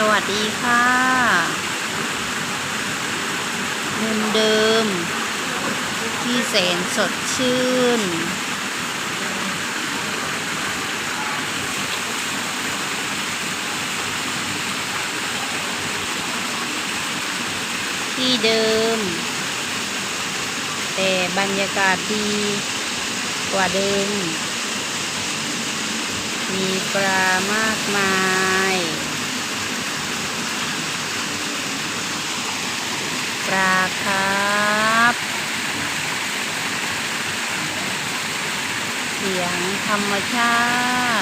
สวัสดีค่ะมุมเดิม ที่แสนสดชื่น ที่เดิม แต่บรรยากาศดีกว่าเดิม มีปลามากมาย ปลาครับ เสียงธรรมชา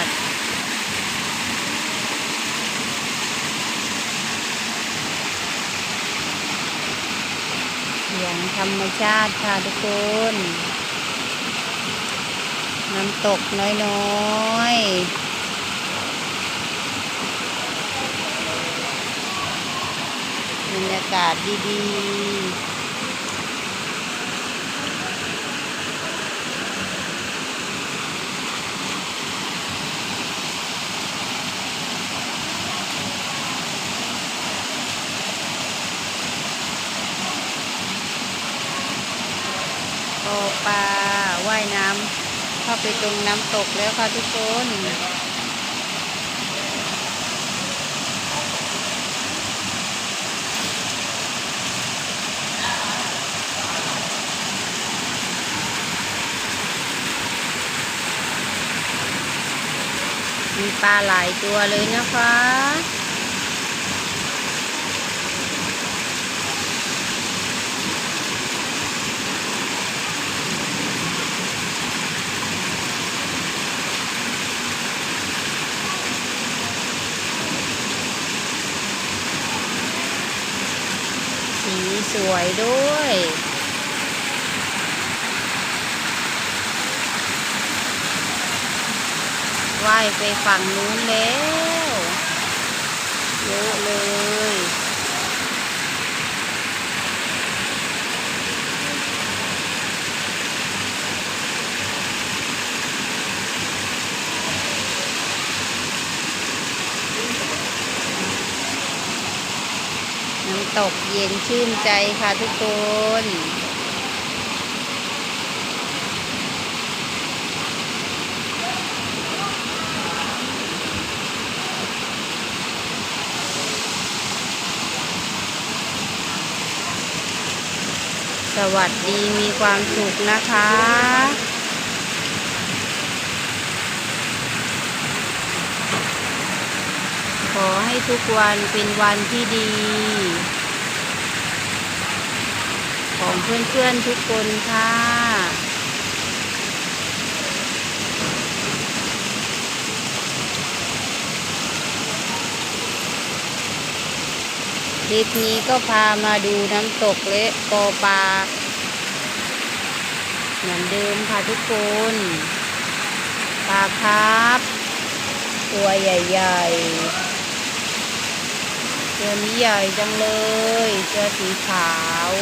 ติ เสียงธรรมชาติค่ะทุกคน น้ำตกน้อยๆบรรยากาศดีๆโอปลาว่ายน้ำเข้าไปตรงน้ำตกแล้วค่ะทุกคนมีปลาหลายตัวเลยนะคะ สวยด้วย ว่ายไปฝั่งนู้นแล้ว เยอะเลย น้ำตกเย็นชื่นใจค่ะทุกคนสวัสดีมีความสุขนะคะ ขอ ให้ทุกวันเป็นวันที่ดี ของเพื่อนๆทุกคนค่ะ คลิปนี้ก็พามาดูน้ำตกเละปอปลาเหมือนเดิมค่ะทุกคนปลาครับ ตัวใหญ่ ๆ ตัวนี้ใหญ่จังเลยเจอสีขาว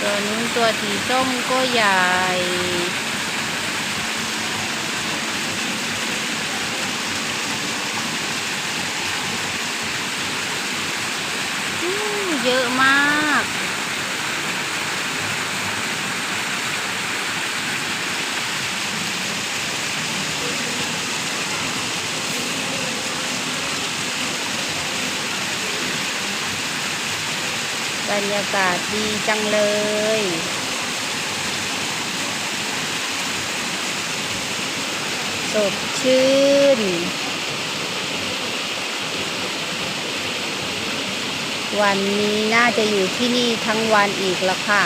ตัวนู้นตัวสีส้มก็ใหญ่อืมเยอะมาก บรรยากาศดีจังเลย สดชื่น วันนี้น่าจะอยู่ที่นี่ทั้งวันอีกแล้วค่ะ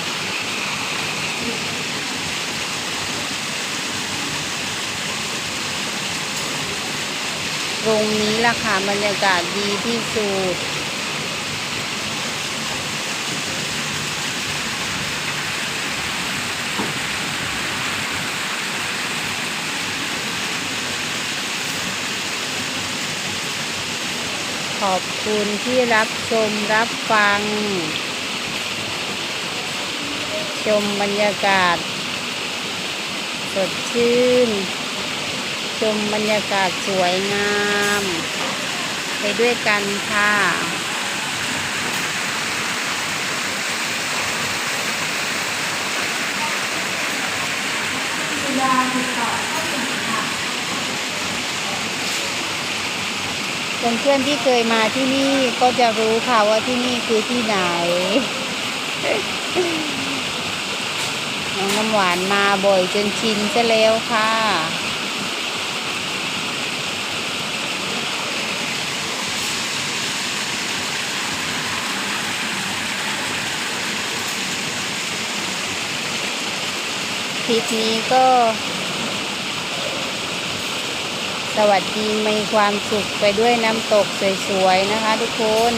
ตรงนี้ล่ะค่ะบรรยากาศดีที่สุด ขอบคุณที่รับชมรับฟัง ชมบรรยากาศ สดชื่น ชมบรรยากาศสวยงาม ไปด้วยกันค่ะ เพื่อนๆที่เคยมาที่นี่ก็จะรู้ค่ะว่าที่นี่คือที่ไหน น้องน้ำหวานมาบ่อยจนชินซะแล้วค่ะคลิปนี้ก็ สวัสดีมีความสุขไปด้วยน้ำตกสวยๆนะคะทุกคน